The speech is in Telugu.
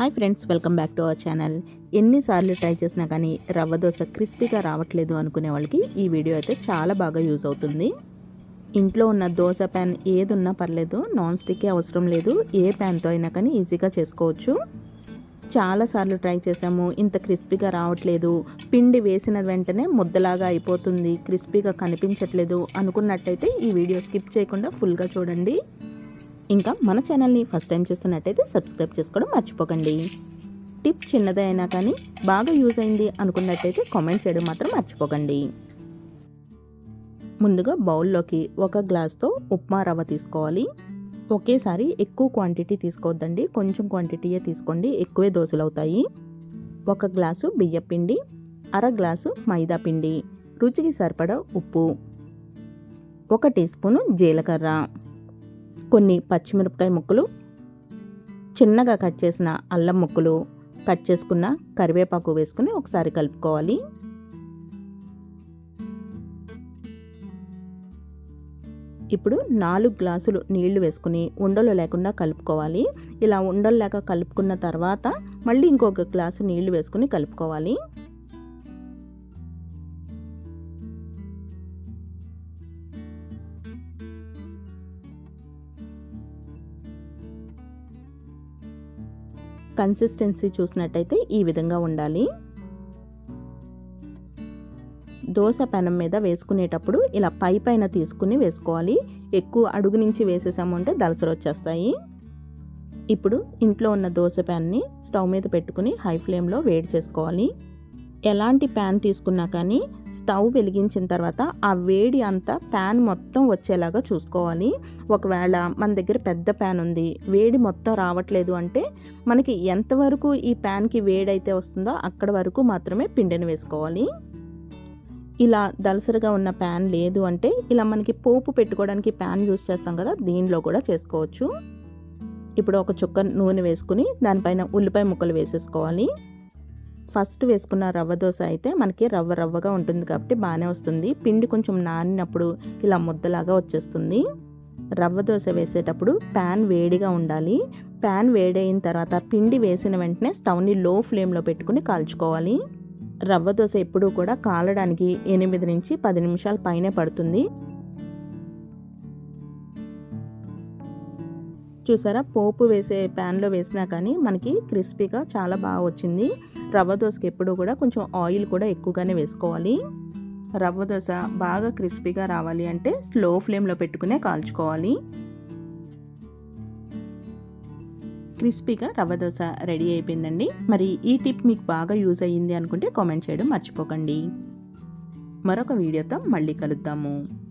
Hi friends welcome back to our channel. ఎన్నిసార్లు ట్రై చేసినా కానీ రవ్వ దోశ క్రిస్పీగా రావట్లేదు అనుకునే వాళ్ళకి ఈ వీడియో అయితే చాలా బాగా యూజ్ అవుతుంది. ఇంట్లో ఉన్న దోశ ప్యాన్ ఏది ఉన్నా పర్లేదు నాన్ స్టిక్కే అవసరం లేదు ఏ ప్యాన్తో అయినా కానీ ఈజీగా చేసుకోవచ్చు. చాలాసార్లు ట్రై చేసాము ఇంత క్రిస్పీగా రావట్లేదు పిండి వేసిన వెంటనే ముద్దలాగా అయిపోతుంది క్రిస్పీగా కనిపించట్లేదు అనుకున్నట్టయితే ఈ వీడియో స్కిప్ చేయకుండా ఫుల్గా చూడండి. ఇంకా మన ఛానల్ని ఫస్ట్ టైం చూస్తున్నట్టయితే సబ్స్క్రైబ్ చేసుకోవడం మర్చిపోకండి. టిప్ చిన్నదే అయినా కానీ బాగా యూజ్ అయింది అనుకున్నట్టయితే కామెంట్ చేయడం మాత్రం మర్చిపోకండి. ముందుగా బౌల్లోకి ఒక గ్లాస్తో ఉప్మా రవ్వ తీసుకోవాలి. ఒకేసారి ఎక్కువ క్వాంటిటీ తీసుకోవద్దండి. కొంచెం క్వాంటిటీయే తీసుకోండి. ఎక్కువే దోశలు అవుతాయి. ఒక గ్లాసు బియ్య పిండి అర గ్లాసు మైదా పిండి. రుచికి సరిపడా ఉప్పు. ఒక టీ స్పూను జీలకర్ర. కొన్ని పచ్చిమిరపకాయ ముక్కలు చిన్నగా కట్ చేసిన అల్లం ముక్కలు కట్ చేసుకున్న కరివేపాకు వేసుకుని ఒకసారి కలుపుకోవాలి. ఇప్పుడు నాలుగు గ్లాసులు నీళ్ళు వేసుకుని ఉండలు లేకుండా కలుపుకోవాలి. ఇలా ఉండలు లేక కలుపుకున్న తర్వాత మళ్ళీ ఇంకొక గ్లాసు నీళ్ళు వేసుకుని కలుపుకోవాలి. కన్సిస్టెన్సీ చూసినట్టయితే ఈ విధంగా ఉండాలి. దోశ పెనం మీద వేసుకునేటప్పుడు ఇలా పై పైన తీసుకుని వేసుకోవాలి. ఎక్కువ అడుగు నుంచి వేసేసాము అంటే దలసలు వచ్చేస్తాయి. ఇప్పుడు ఇంట్లో ఉన్న దోశ ప్యాన్ని స్టవ్ మీద పెట్టుకుని హై ఫ్లేమ్లో వేడి చేసుకోవాలి. ఎలాంటి ప్యాన్ తీసుకున్నా కానీ స్టవ్ వెలిగించిన తర్వాత ఆ వేడి అంతా ప్యాన్ మొత్తం వచ్చేలాగా చూసుకోవాలి. ఒకవేళ మన దగ్గర పెద్ద ప్యాన్ ఉంది వేడి మొత్తం రావట్లేదు అంటే మనకి ఎంతవరకు ఈ ప్యాన్కి వేడి అయితే వస్తుందో అక్కడ వరకు మాత్రమే పిండిని వేసుకోవాలి. ఇలా దలసరిగా ఉన్న ప్యాన్ లేదు అంటే ఇలా మనకి పోపు పెట్టుకోవడానికి ప్యాన్ యూస్ చేస్తాం కదా దీనిలో కూడా చేసుకోవచ్చు. ఇప్పుడు ఒక చుక్క నూనె వేసుకుని దానిపైన ఉల్లిపాయ ముక్కలు వేసేసుకోవాలి. ఫస్ట్ వేసుకున్న రవ్వ దోశ అయితే మనకి రవ్వ రవ్వగా ఉంటుంది కాబట్టి బాగానే వస్తుంది. పిండి కొంచెం నానినప్పుడు ఇలా ముద్దలాగా వచ్చేస్తుంది. రవ్వ దోశ వేసేటప్పుడు ప్యాన్ వేడిగా ఉండాలి. ప్యాన్ వేడైన తర్వాత పిండి వేసిన వెంటనే స్టవ్ని లో ఫ్లేమ్లో పెట్టుకుని కాల్చుకోవాలి. రవ్వ దోశ ఎప్పుడూ కూడా కాలడానికి ఎనిమిది నుంచి పది నిమిషాల పైనే పడుతుంది. చూసారా? పోపు వేసే ప్యాన్లో వేసినా కానీ మనకి క్రిస్పీగా చాలా బాగా వచ్చింది. రవ్వ దోశకి ఎప్పుడూ కూడా కొంచెం ఆయిల్ కూడా ఎక్కువగానే వేసుకోవాలి. రవ్వ దోశ బాగా క్రిస్పీగా రావాలి అంటే స్లో ఫ్లేమ్లో పెట్టుకునే కాల్చుకోవాలి. క్రిస్పీగా రవ్వ దోశ రెడీ అయిపోయిందండి. మరి ఈ టిప్ మీకు బాగా యూజ్ అయ్యింది అనుకుంటే కామెంట్ చేయడం మర్చిపోకండి. మరొక వీడియోతో మళ్ళీ కలుద్దాము.